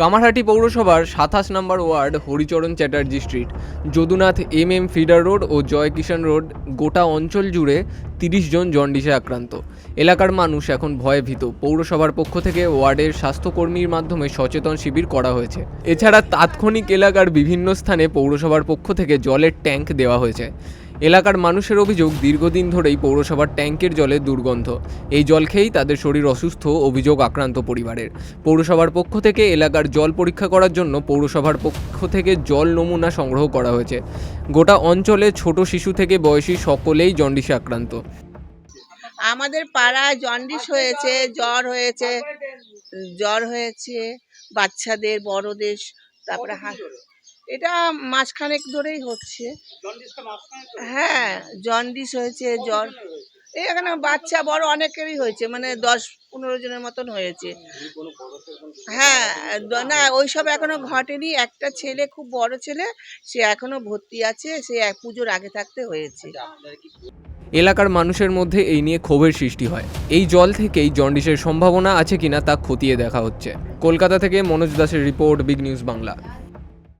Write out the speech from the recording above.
কামারহাটি পৌরসভার সাতাশ নম্বর ward Haricharan Chatterjee street, Jadunath M M feeder road ও Jai Kishan road, গোটা অঞ্চল জুড়ে তিরিশ জন জন্ডিসে আক্রান্ত। এলাকার মানুষ এখন ভয়ে ভীত। পৌরসভার পক্ষ থেকে ওয়ার্ডের স্বাস্থ্যকর্মীর মাধ্যমে সচেতন শিবির করা হয়েছে। এছাড়া তাৎক্ষণিক এলাকার বিভিন্ন স্থানে পৌরসভার পক্ষ থেকে জলের ট্যাঙ্ক দেওয়া হয়েছে। এলাকার মানুষের অভিযোগ দীর্ঘদিন ধরেই পৌরসভার ট্যাঙ্কের জলে দুর্গন্ধ। এই জল খেয়েই তাদের শরীর অসুস্থ, অভিযোগ আক্রান্ত পরিবারের। পৌরসভার পক্ষ থেকে এলাকার জল পরীক্ষা করার জন্য পৌরসভার পক্ষ থেকে জল নমুনা সংগ্রহ করা হয়েছে। গোটা অঞ্চলে ছোট শিশু থেকে বয়সী সকলেই জন্ডিসে আক্রান্ত। আমাদের পাড়ায় জন্ডিস হয়েছে, জ্বর হয়েছে জ্বর হয়েছে, বাচ্চাদের, বড়দের, তারপরে এটা মাসখানেক ধরেই হচ্ছে। হ্যাঁ জন্ডিস হয়েছে জ্বর। এই এখানে বাচ্চা বড় অনেকেরই হয়েছে মানে দশ পনেরো জনের মতন হয়েছে। হ্যাঁ না ওইসব এখনও ঘটেনি। একটা ছেলে খুব বড় ছেলে সে এখনও ভর্তি আছে সে এক পুজোর আগে থাকতে হয়েছে। এলাকার মানুষের মধ্যে এই নিয়ে ক্ষোভের সৃষ্টি হয়। এই জল থেকেই জন্ডিসের সম্ভাবনা আছে কিনা তা খতিয়ে দেখা হচ্ছে। কলকাতা থেকে মনোজ দাসের রিপোর্ট বিগ নিউজ বাংলা।